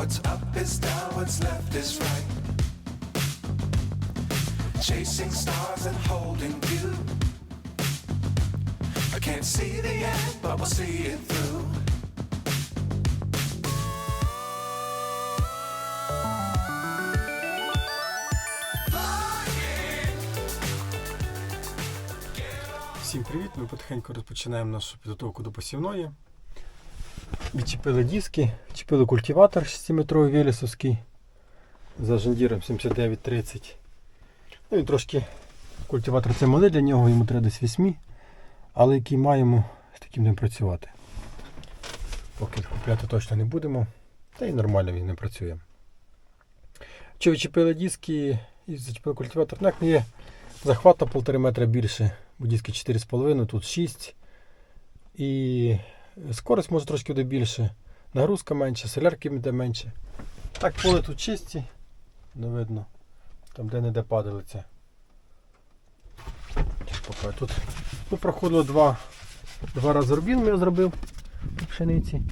What's up is down, what's left is right. Chasing stars and holding you. I can't see the end, but we'll see it through. Всім привіт! Ми потихеньку розпочинаємо нашу підготовку до посівної. Відчепили диски, чепили культиватор 6-метровий велесовський за жандіром 7930. Ну і трошки культиватор це малий для нього, йому треба десь 8, але який маємо, з таким будемо працювати. Поки купляти точно не будемо, та й нормально він не працює. Чи відчепили диски і зачепили культиватор, ну, як не є захват на 1,5 метра більше, бо диски 4,5, тут 6. І скорость може трошки буде більше. Нагрузка менше, солярки йде менше. Так, поле тут чисті, не видно. Там де не де падалиця. Поки тут ну, проходило два, два рази рубін я зробив у пшениці.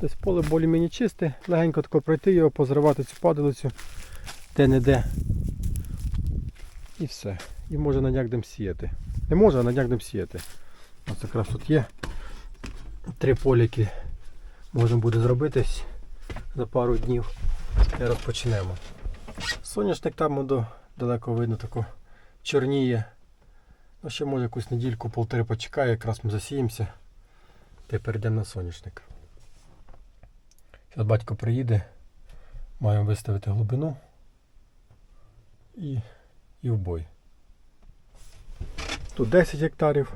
Десь поле більш-менш чисте, легенько тако пройти його, позривати цю падалицю де-не-де. І все. І може на сіяти. Не може, а на сіяти. Ось якраз тут є три поліки. Можемо буде зробитись за пару днів. І розпочнемо. Соняшник там до, далеко видно тако чорніє. Ну ще може якусь недільку полтори почекає, якраз ми засіємося. Та перейдемо на соняшник. Зараз батько приїде. Маємо виставити глибину і і в бой. Тут 10 гектарів.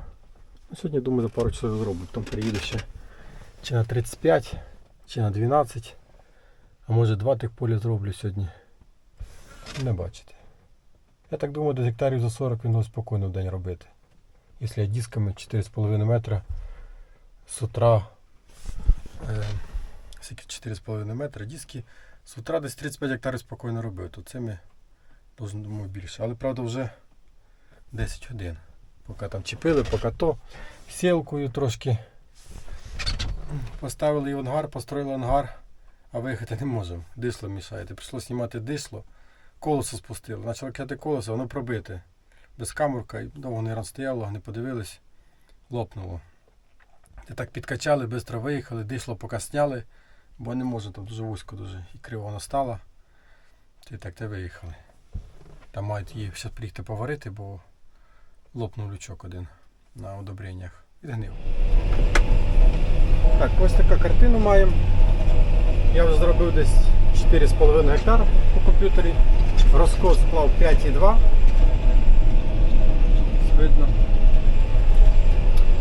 Сьогодні, думаю, за пару часов зроблю. Потім приїду ще чи на 35, чи на 12. А може два тих поля зроблю сьогодні. Не бачите. Я так думаю, до гектарів за 40 він буде спокійно в день робити. Якщо я дисками 4,5 метра з утра. Е, скільки 4,5 метра, диски з утра десь 35 гектарів спокійно робив. То це ми думаю, більше. Але правда вже 10 годин. Поки там чіпили, поки то сілкою трошки поставили ангар, построїли ангар, а виїхати не можемо. Дисло мішає. Прийшло знімати дисло, колесо спустили. Почало кидати колесо, воно пробите. Без камурка, довго не стояло, не подивились, лопнуло. І так підкачали, швидко виїхали, дишло поки сняли, бо не може, там дуже вузько дуже і криво воно стало. І так те виїхали. Там мають її зараз приїхати поварити, бо лопнув лючок один на одобреннях. Відгнив. Так, ось така картину маємо. Я вже зробив десь 4,5 гектар по комп'ютері. Розкос склав 5,2. Видно.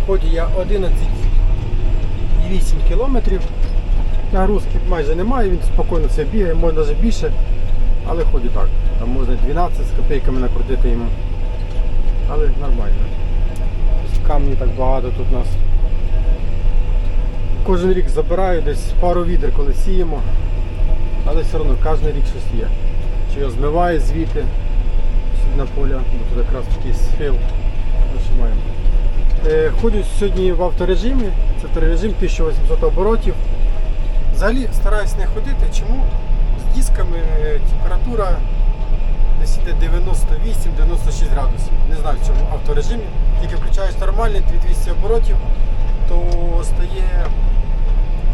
Ході я 11,8 кілометрів. Нагрузки майже немає, він спокійно це бігає, може навіть більше. Але ході так. Там можна 12 з копійками накрутити йому. Але нормально. Камні так багато тут нас. Кожен рік забираю десь пару відер, коли сіємо. Але все одно кожен рік щось є. Чи його змиває звідти на поля, бо тут якраз такий схил. Ось. Е, Ходю сьогодні в авторежимі. Це авторежим 1800 оборотів. Взагалі стараюсь не ходити. Чому? З дисками е, температура десь іде 98-96 градусів. Не знаю в цьому авторежимі. Тільки включаєш нормальний 200 оборотів, то стає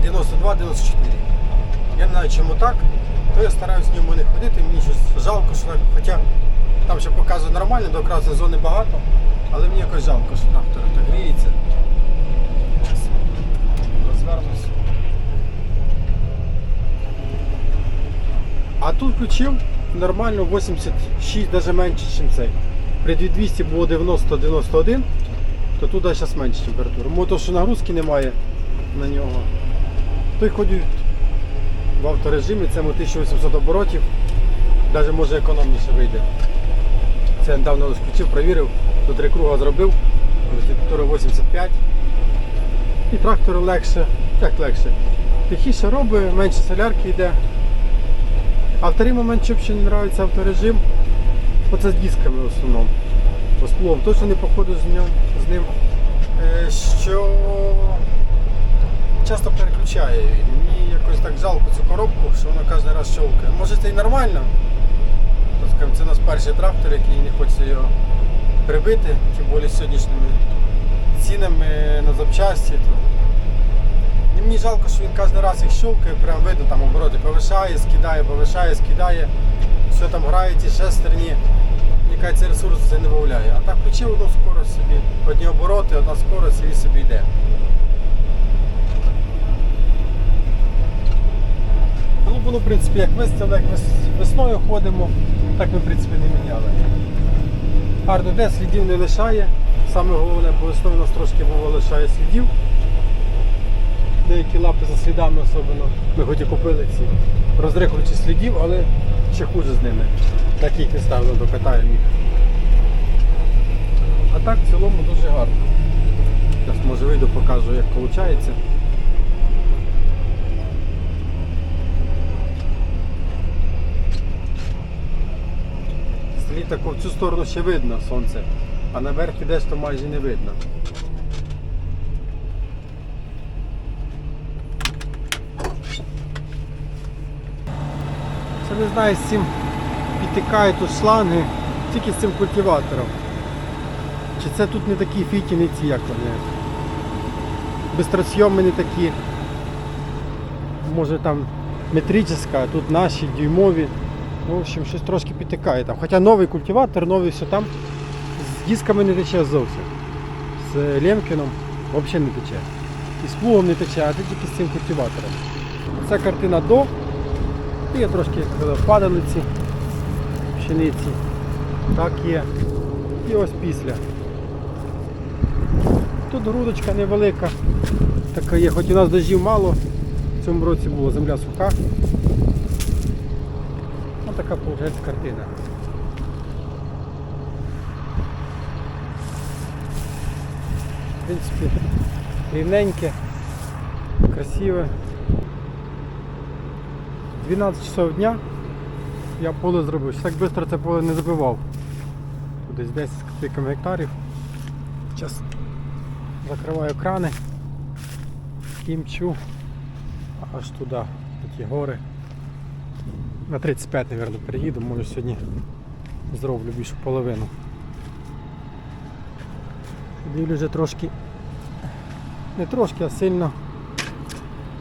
92-94. Я не знаю чому так, то я стараюсь в ньому не ходити, мені щось жалко, що хоча там ще показує нормально, до красної зони багато, але мені якось жалко, що трактор гріється. Розвернусь. А тут включив нормально 86, навіть менше, ніж цей. При 200 було 90-91, то тут зараз менше температура. Може то, що нагрузки немає на нього. Той ходить в авторежимі, це 1800 оборотів, навіть може економніше вийде. Це я недавно ось включив, провірив, до три круга зробив, температура 85. І трактору легше, як легше. Тихіше робить, менше солярки йде. А вторий момент, що ще не подобається авторежим, оце з дисками в основному. Плугом точно не походу з ним, з ним. Що часто переключає. Мені якось так жалко цю коробку, що вона кожен раз щолкає. Може це і нормально. То, скажімо, це у нас перший трактор, який не хочеться його прибити, тим більше з сьогоднішніми цінами на запчасті. І мені жалко, що він кожен раз їх щолкає, прям видно, там обороти повишає, скидає, повишає, скидає. Все там грає ті шестерні. Яка цей ресурс це не виявляє. А так включив одну скорость собі, одні обороти, одна скорость і він собі йде. Ну, воно, в принципі, як виставили, як весною ходимо, так ми, в принципі, не міняли. Гарно йде, слідів не лишає. Саме головне, бо весною у нас трошки було лишає слідів. Деякі лапи за слідами особливо. Ми хоч і купили ці розрихлюючі слідів, але ще хуже з ними. Так їх не ставили, докатаємо їх. А так в цілому дуже гарно. Зараз може вийду, покажу, як виходить. Слід тако в цю сторону ще видно сонце, а наверх ідеш, то майже не видно. Це не знаю, з цим підтикають тут шланги, тільки з цим культиватором. Чи це тут не такі фітіни ці, як вони? Бистросйоми не такі. Може там метрична, а тут наші дюймові. Ну, в общем, щось трошки підтикає там. Хоча новий культиватор, новий все там. З дисками не тече зовсім. З Лемкіном взагалі не тече. І з плугом не тече, а тільки з цим культиватором. Це картина до. І є трошки падалиці, пшениці. Так є. І ось після. Тут грудочка невелика. Така є, хоч у нас дождів мало. В цьому році була земля суха. Ось така виходить картина. В принципі, рівненьке, красиве. 12 часов дня я поле зробив. Так швидко це поле не забивав. Тут Десь 10 копійками гектарів. Зараз закриваю крани і мчу аж туди, на ті гори. На 35, мабуть, переїду, може сьогодні зроблю більшу половину. Дивлю вже трошки, не трошки, а сильно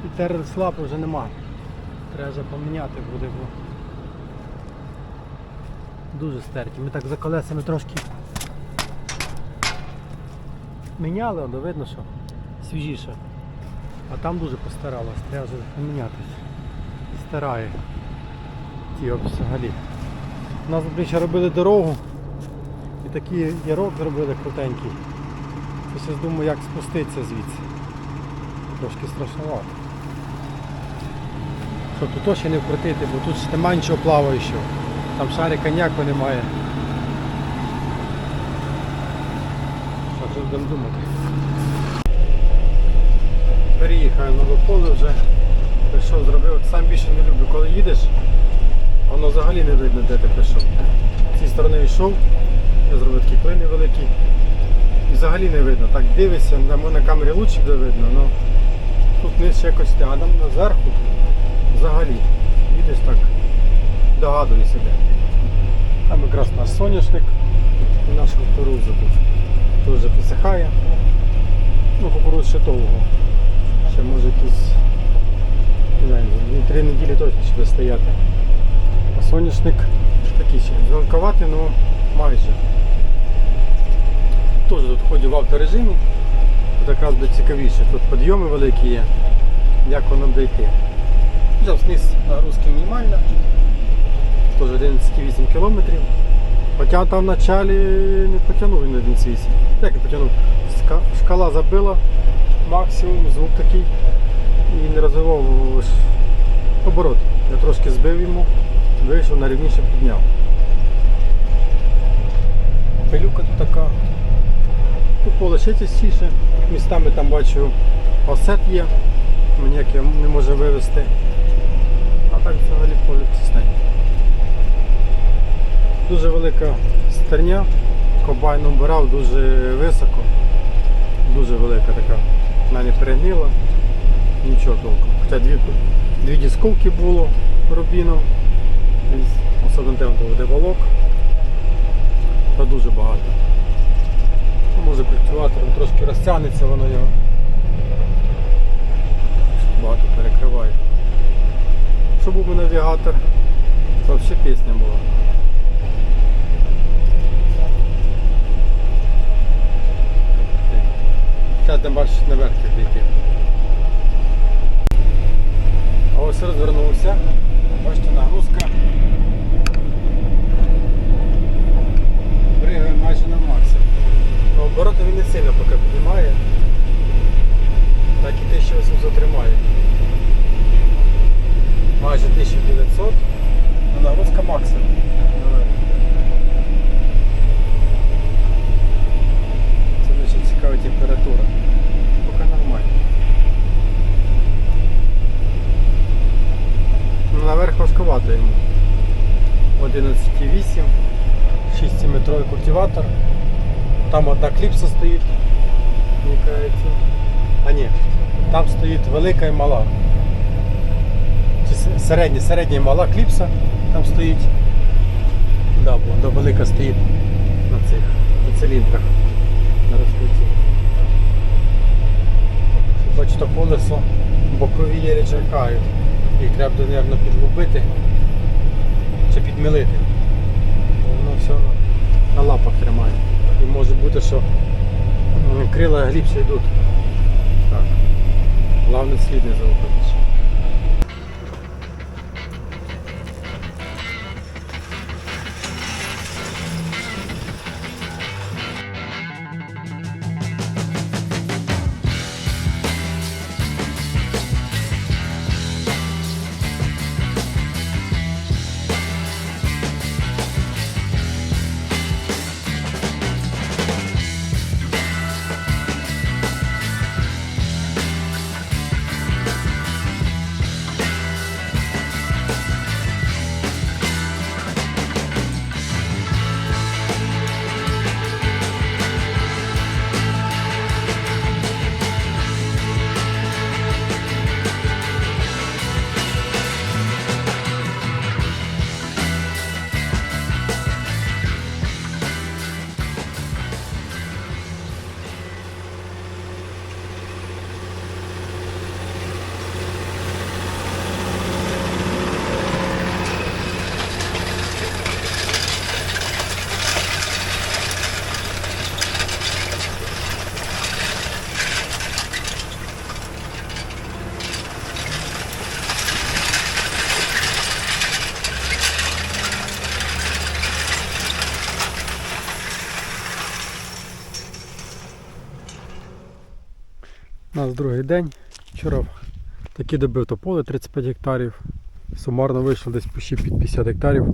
підтерли слапи вже нема. Треба вже поміняти буде, бо дуже стерті. Ми так за колесами трошки міняли, але видно, що свіжіше. А там дуже постаралось, треба вже помінятися. Старає. Ті взагалі. У нас ще робили дорогу і такий ярок зробили крутенький. Я зараз думаю, як спуститися звідси. Трошки страшновато. Щоб тут ще не вкрутити, бо тут ж нема нічого плаваючого. Там шарика ніякого немає. Що ж будемо думати. Переїхаю на поле вже. Прийшов, зробив. Сам більше не люблю, коли їдеш, воно взагалі не видно, де ти прийшов. З цієї сторони йшов, я зробив такі клини великі. І взагалі не видно. Так дивишся, на, камері краще буде видно, але тут нижче якось там зверху взагалі. Їдеш так, догадуєш себе. Там якраз наш соняшник і наш кукурудза тут теж підсихає. Ну, кукурудз ще довго. Ще може якісь не знаю, три неділі точно ще буде стояти. А соняшник такий ще зеленкуватий, але майже. Теж тут ходю в авторежимі. Тут якраз буде цікавіше. Тут підйоми великі є. Як воно буде йти. Взяв сниз нагрузки мінімальна. Теж 11,8 км. Хоча там в началі не потягнув він 11,8. Як не потягнув? Шкала забила максимум, звук такий і не розвивав оборот. Я трошки збив йому, вийшов на рівніше підняв. Пилюка тут така. Тут поле ще частіше. Містами там бачу осет є. Ми ніяк його не може вивезти. Так взагалі поле. Дуже велика стерня. Комбайн обирав дуже високо. Дуже велика така. Вона не перегніла. нічого толком. Хоча дві, дві дісковки було рубіном, особливо де де волок, та дуже багато. Може культиватором трошки розтягнеться воно його. Багато перекриває. Що був би навігатор, то взагалі пісня була. Зараз там бачиш наверх йти. А ось розвернувся. Бачите, нагрузка. Пригає майже на максимум. Обороти він не сильно поки піднімає. Так і 1800 тримає. Майже 1900. Ну, нагрузка максимум. Наверх. Це дуже цікава температура. Поки нормально. Ну, наверх важкувато йому. 11,8, 6-метровий культиватор. Там одна кліпса стоїть. Мені. А ні, там стоїть велика і мала. Середня, середня і мала кліпса там стоїть. Да, бо велика стоїть на цих на циліндрах на розкрутці. Бачите, колесо бокові єлі черкають. Їх треба, мабуть, підлубити чи підмілити. Воно все на, лапах тримає. І може бути, що крила глибше йдуть. Так. Головне слід не загубити. Нас другий день. Вчора таки добив то поле 35 гектарів. Сумарно вийшло десь почти під 50 гектарів.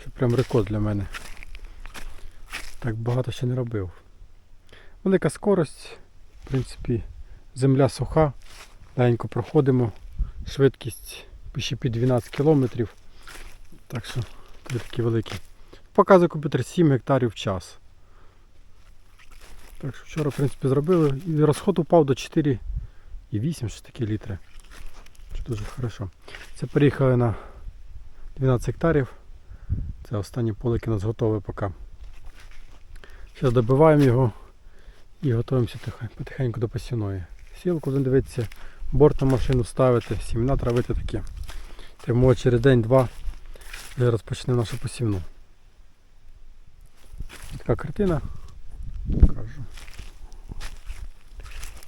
Що прям рекорд для мене. Так багато ще не робив. Велика скорость, в принципі, земля суха, легенько проходимо. Швидкість почти під 12 кілометрів. Так що це такі великі. Показує комп'ютер 7 гектарів в час. Так що вчора, в принципі, зробили. І розход упав до 4,8 щось такі літри. Що дуже хорошо. Це переїхали на 12 гектарів. Це останні полики у нас готові поки. Зараз добиваємо його і готуємося потихеньку до посівної. Сілку будемо дивитися, бортом машину ставити, сімена травити такі. Тому через день-два розпочнемо нашу посівну. Така картина. Покажу.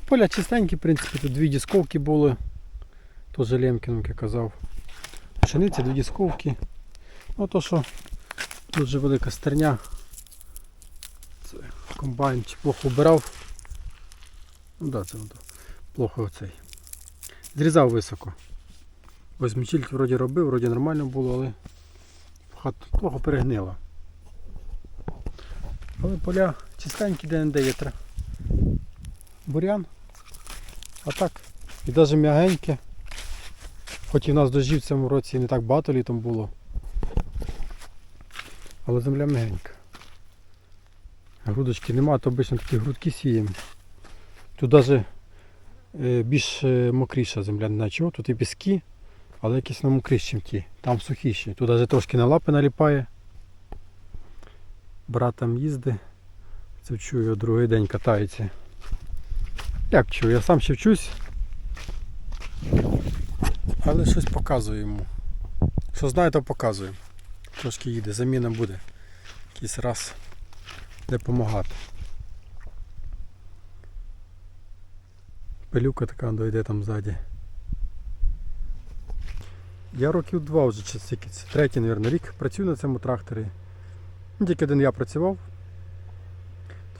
Поля чистенькі, в принципі, тут дві дісковки були. Теж Лемкін, як я казав. Пшениця, дві дісковки. Ну то що дуже велика стерня. Це комбайн чи плохо вбирав. Ну да, це плохо оцей. Зрізав високо. Ось мічільки вроді робив, вроді нормально було, але хат плохо перегнила. Але поля чистенькі де не де є тра- бурян. А так, і навіть м'ягеньке. Хоч і в нас дощів в цьому році не так багато літом було. Але земля м'ягенька. Грудочки нема, то обично такі грудки сіємо. Тут навіть е, більш е, мокріша земля, не чого. Тут і піски, але якісь на мокріші, ті. Там сухіші. Тут навіть трошки на лапи наліпає. Брат там їздить. Це чую, другий день катається. Як чую, я сам ще вчусь. Але щось показую йому. Що знаю, то показую. Трошки їде, заміна буде. Якийсь раз допомагати. Пилюка така дойде там ззаді. Я років два вже чи третій, мабуть, рік працюю на цьому тракторі. Ну, Тільки один я працював.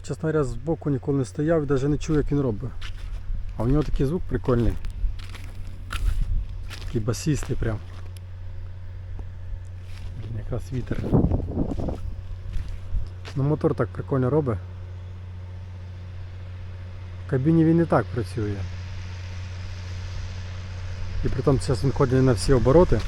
Чесно говоря, збоку ніколи не стояв і навіть не чув, як він робить. А у нього такий звук прикольний. Такий басістий прям. Якраз вітер. Ну мотор так прикольно робить. В кабіні він не так працює. І при тому зараз він ходить на всі обороти.